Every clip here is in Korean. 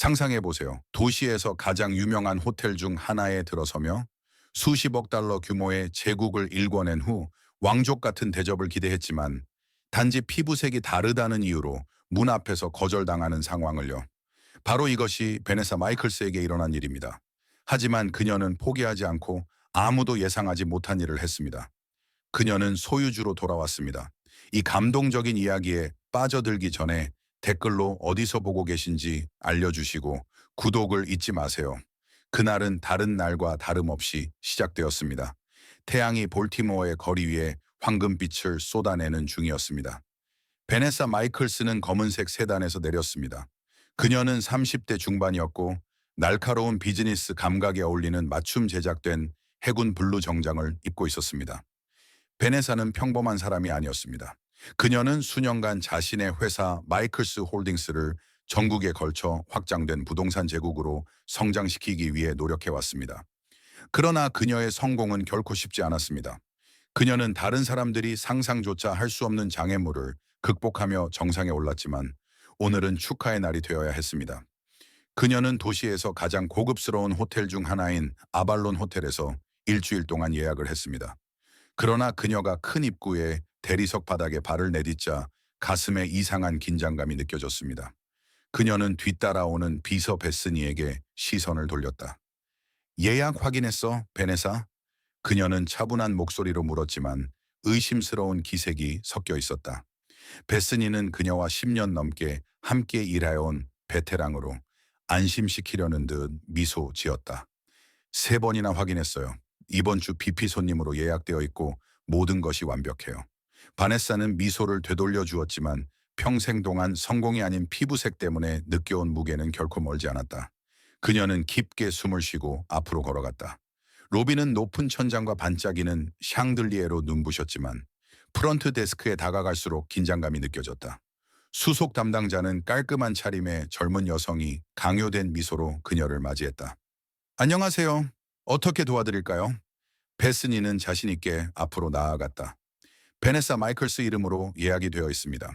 상상해 보세요. 도시에서 가장 유명한 호텔 중 하나에 들어서며 수십억 달러 규모의 제국을 일궈낸 후 왕족 같은 대접을 기대했지만 단지 피부색이 다르다는 이유로 문 앞에서 거절당하는 상황을요. 바로 이것이 베네사 마이클스에게 일어난 일입니다. 하지만 그녀는 포기하지 않고 아무도 예상하지 못한 일을 했습니다. 그녀는 소유주로 돌아왔습니다. 이 감동적인 이야기에 빠져들기 전에 댓글로 어디서 보고 계신지 알려주시고 구독을 잊지 마세요. 그날은 다른 날과 다름없이 시작되었습니다. 태양이 볼티모어의 거리 위에 황금빛을 쏟아내는 중이었습니다. 베네사 마이클스는 검은색 세단에서 내렸습니다. 그녀는 30대 중반이었고 날카로운 비즈니스 감각에 어울리는 맞춤 제작된 해군 블루 정장을 입고 있었습니다. 베네사는 평범한 사람이 아니었습니다. 그녀는 수년간 자신의 회사 마이클스 홀딩스를 전국에 걸쳐 확장된 부동산 제국으로 성장시키기 위해 노력해왔습니다. 그러나 그녀의 성공은 결코 쉽지 않았습니다. 그녀는 다른 사람들이 상상조차 할 수 없는 장애물을 극복하며 정상에 올랐지만 오늘은 축하의 날이 되어야 했습니다. 그녀는 도시에서 가장 고급스러운 호텔 중 하나인 아발론 호텔에서 일주일 동안 예약을 했습니다. 그러나 그녀가 큰 입구에 대리석 바닥에 발을 내딛자 가슴에 이상한 긴장감이 느껴졌습니다. 그녀는 뒤따라오는 비서 베스니에게 시선을 돌렸다. 예약 확인했어, 베네사? 그녀는 차분한 목소리로 물었지만 의심스러운 기색이 섞여 있었다. 베스니는 그녀와 10년 넘게 함께 일해온 베테랑으로 안심시키려는 듯 미소 지었다. 세 번이나 확인했어요. 이번 주 BP 손님으로 예약되어 있고 모든 것이 완벽해요. 바네사는 미소를 되돌려 주었지만 평생 동안 성공이 아닌 피부색 때문에 느껴온 무게는 결코 멀지 않았다. 그녀는 깊게 숨을 쉬고 앞으로 걸어갔다. 로비는 높은 천장과 반짝이는 샹들리에로 눈부셨지만 프런트 데스크에 다가갈수록 긴장감이 느껴졌다. 수속 담당자는 깔끔한 차림의 젊은 여성이 강요된 미소로 그녀를 맞이했다. 안녕하세요. 어떻게 도와드릴까요? 베스니는 자신있게 앞으로 나아갔다. 베네사 마이클스 이름으로 예약이 되어 있습니다.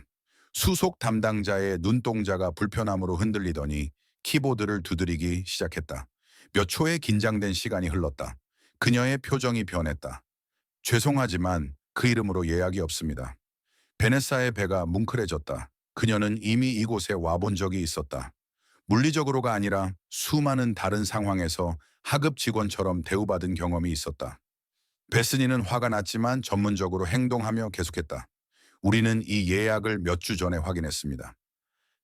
수속 담당자의 눈동자가 불편함으로 흔들리더니 키보드를 두드리기 시작했다. 몇 초의 긴장된 시간이 흘렀다. 그녀의 표정이 변했다. 죄송하지만 그 이름으로 예약이 없습니다. 베네사의 배가 뭉클해졌다. 그녀는 이미 이곳에 와본 적이 있었다. 물리적으로가 아니라 수많은 다른 상황에서 하급 직원처럼 대우받은 경험이 있었다. 베스니는 화가 났지만 전문적으로 행동하며 계속했다. 우리는 이 예약을 몇 주 전에 확인했습니다.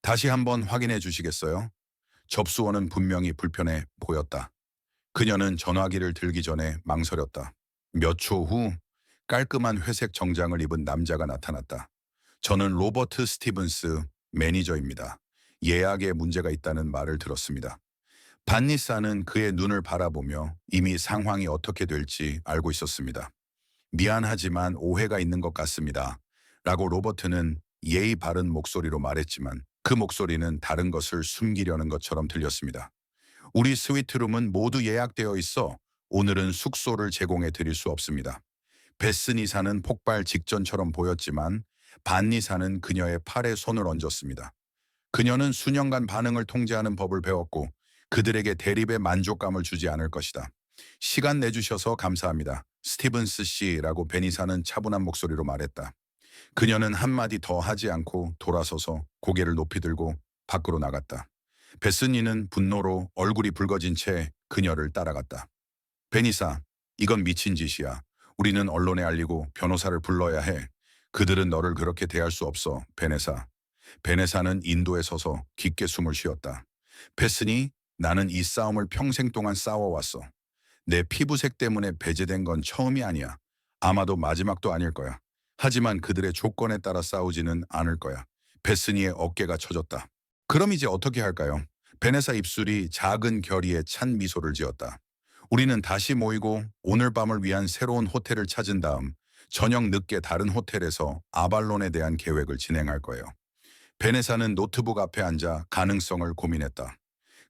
다시 한번 확인해 주시겠어요? 접수원은 분명히 불편해 보였다. 그녀는 전화기를 들기 전에 망설였다. 몇 초 후 깔끔한 회색 정장을 입은 남자가 나타났다. 저는 로버트 스티븐스 매니저입니다. 예약에 문제가 있다는 말을 들었습니다. 반니사는 그의 눈을 바라보며 이미 상황이 어떻게 될지 알고 있었습니다. 미안하지만 오해가 있는 것 같습니다. 라고 로버트는 예의 바른 목소리로 말했지만 그 목소리는 다른 것을 숨기려는 것처럼 들렸습니다. 우리 스위트룸은 모두 예약되어 있어 오늘은 숙소를 제공해 드릴 수 없습니다. 베스니사는 폭발 직전처럼 보였지만 반니사는 그녀의 팔에 손을 얹었습니다. 그녀는 수년간 반응을 통제하는 법을 배웠고 그들에게 대립의 만족감을 주지 않을 것이다. 시간 내주셔서 감사합니다. 스티븐스 씨라고 베니사는 차분한 목소리로 말했다. 그녀는 한마디 더 하지 않고 돌아서서 고개를 높이 들고 밖으로 나갔다. 베스니는 분노로 얼굴이 붉어진 채 그녀를 따라갔다. 베니사, 이건 미친 짓이야. 우리는 언론에 알리고 변호사를 불러야 해. 그들은 너를 그렇게 대할 수 없어, 베네사. 베네사는 인도에 서서 깊게 숨을 쉬었다. 베스니, 나는 이 싸움을 평생 동안 싸워왔어. 내 피부색 때문에 배제된 건 처음이 아니야. 아마도 마지막도 아닐 거야. 하지만 그들의 조건에 따라 싸우지는 않을 거야. 베스니의 어깨가 쳐졌다. 그럼 이제 어떻게 할까요? 베네사 입술이 작은 결의에 찬 미소를 지었다. 우리는 다시 모이고 오늘 밤을 위한 새로운 호텔을 찾은 다음 저녁 늦게 다른 호텔에서 아발론에 대한 계획을 진행할 거예요. 베네사는 노트북 앞에 앉아 가능성을 고민했다.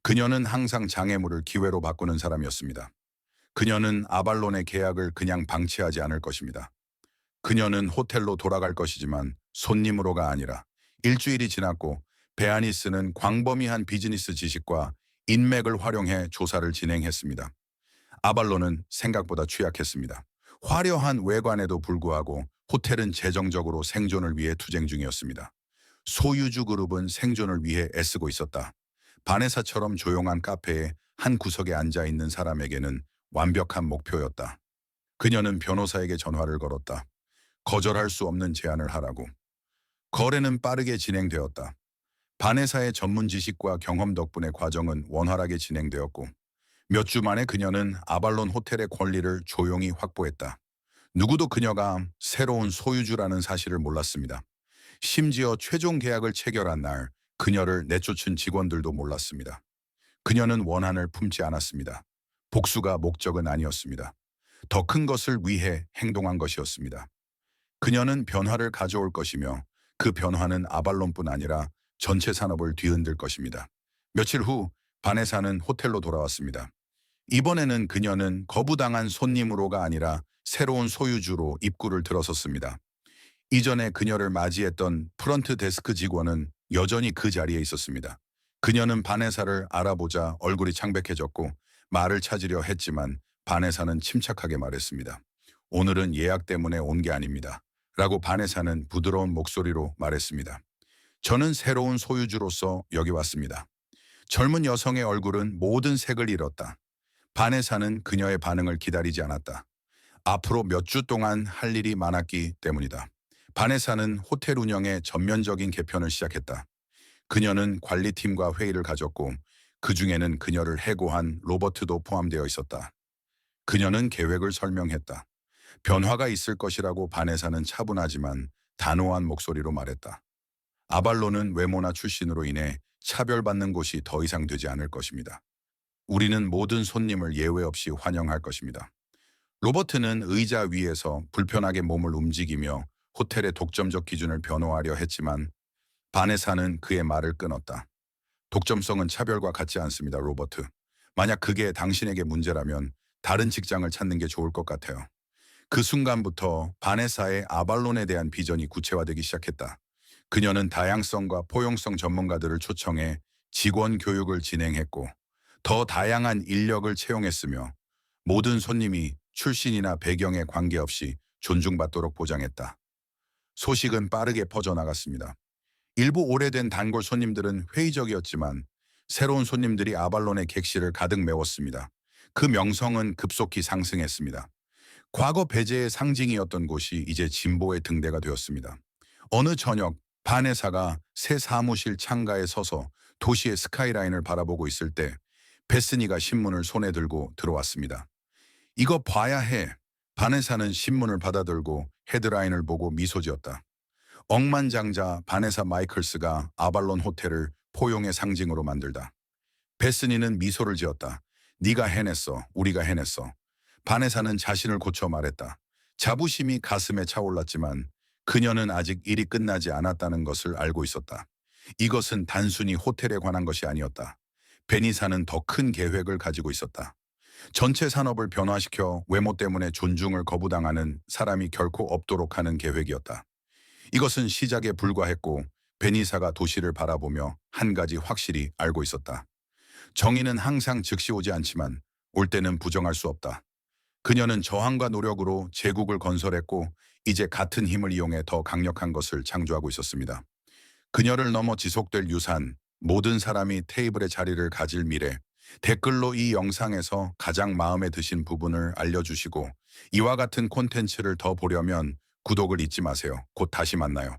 그녀는 항상 장애물을 기회로 바꾸는 사람이었습니다. 그녀는 아발론의 계약을 그냥 방치하지 않을 것입니다. 그녀는 호텔로 돌아갈 것이지만 손님으로가 아니라 일주일이 지났고 베아니스는 광범위한 비즈니스 지식과 인맥을 활용해 조사를 진행했습니다. 아발론은 생각보다 취약했습니다. 화려한 외관에도 불구하고 호텔은 재정적으로 생존을 위해 투쟁 중이었습니다. 소유주 그룹은 생존을 위해 애쓰고 있었다. 바네사처럼 조용한 카페에 한 구석에 앉아 있는 사람에게는 완벽한 목표였다. 그녀는 변호사에게 전화를 걸었다. 거절할 수 없는 제안을 하라고. 거래는 빠르게 진행되었다. 바네사의 전문 지식과 경험 덕분에 과정은 원활하게 진행되었고 몇 주 만에 그녀는 아발론 호텔의 권리를 조용히 확보했다. 누구도 그녀가 새로운 소유주라는 사실을 몰랐습니다. 심지어 최종 계약을 체결한 날 그녀를 내쫓은 직원들도 몰랐습니다. 그녀는 원한을 품지 않았습니다. 복수가 목적은 아니었습니다. 더 큰 것을 위해 행동한 것이었습니다. 그녀는 변화를 가져올 것이며 그 변화는 아발론뿐 아니라 전체 산업을 뒤흔들 것입니다. 며칠 후 바네사는 호텔로 돌아왔습니다. 이번에는 그녀는 거부당한 손님으로가 아니라 새로운 소유주로 입구를 들어섰습니다. 이전에 그녀를 맞이했던 프런트 데스크 직원은 여전히 그 자리에 있었습니다. 그녀는 바네사를 알아보자 얼굴이 창백해졌고 말을 찾으려 했지만 바네사는 침착하게 말했습니다. 오늘은 예약 때문에 온 게 아닙니다. 라고 바네사는 부드러운 목소리로 말했습니다. 저는 새로운 소유주로서 여기 왔습니다. 젊은 여성의 얼굴은 모든 색을 잃었다. 바네사는 그녀의 반응을 기다리지 않았다. 앞으로 몇 주 동안 할 일이 많았기 때문이다. 바네사는 호텔 운영의 전면적인 개편을 시작했다. 그녀는 관리팀과 회의를 가졌고 그 중에는 그녀를 해고한 로버트도 포함되어 있었다. 그녀는 계획을 설명했다. 변화가 있을 것이라고 바네사는 차분하지만 단호한 목소리로 말했다. 아발로는 외모나 출신으로 인해 차별받는 곳이 더 이상 되지 않을 것입니다. 우리는 모든 손님을 예외 없이 환영할 것입니다. 로버트는 의자 위에서 불편하게 몸을 움직이며 호텔의 독점적 기준을 변호하려 했지만 바네사는 그의 말을 끊었다. 독점성은 차별과 같지 않습니다, 로버트. 만약 그게 당신에게 문제라면 다른 직장을 찾는 게 좋을 것 같아요. 그 순간부터 바네사의 아발론에 대한 비전이 구체화되기 시작했다. 그녀는 다양성과 포용성 전문가들을 초청해 직원 교육을 진행했고 더 다양한 인력을 채용했으며 모든 손님이 출신이나 배경에 관계없이 존중받도록 보장했다. 소식은 빠르게 퍼져나갔습니다. 일부 오래된 단골 손님들은 회의적이었지만 새로운 손님들이 아발론의 객실을 가득 메웠습니다. 그 명성은 급속히 상승했습니다. 과거 배제의 상징이었던 곳이 이제 진보의 등대가 되었습니다. 어느 저녁 바네사가 새 사무실 창가에 서서 도시의 스카이라인을 바라보고 있을 때 베스니가 신문을 손에 들고 들어왔습니다. 이거 봐야 해. 바네사는 신문을 받아들고 헤드라인을 보고 미소 지었다. 억만장자 바네사 마이클스가 아발론 호텔을 포용의 상징으로 만들다. 베스니는 미소를 지었다. 네가 해냈어. 우리가 해냈어. 바네사는 자신을 고쳐 말했다. 자부심이 가슴에 차올랐지만 그녀는 아직 일이 끝나지 않았다는 것을 알고 있었다. 이것은 단순히 호텔에 관한 것이 아니었다. 베니사는 더 큰 계획을 가지고 있었다. 전체 산업을 변화시켜 외모 때문에 존중을 거부당하는 사람이 결코 없도록 하는 계획이었다. 이것은 시작에 불과했고 베니사가 도시를 바라보며 한 가지 확실히 알고 있었다. 정의는 항상 즉시 오지 않지만 올 때는 부정할 수 없다. 그녀는 저항과 노력으로 제국을 건설했고 이제 같은 힘을 이용해 더 강력한 것을 창조하고 있었습니다. 그녀를 넘어 지속될 유산, 모든 사람이 테이블의 자리를 가질 미래, 댓글로 이 영상에서 가장 마음에 드신 부분을 알려주시고 이와 같은 콘텐츠를 더 보려면 구독을 잊지 마세요. 곧 다시 만나요.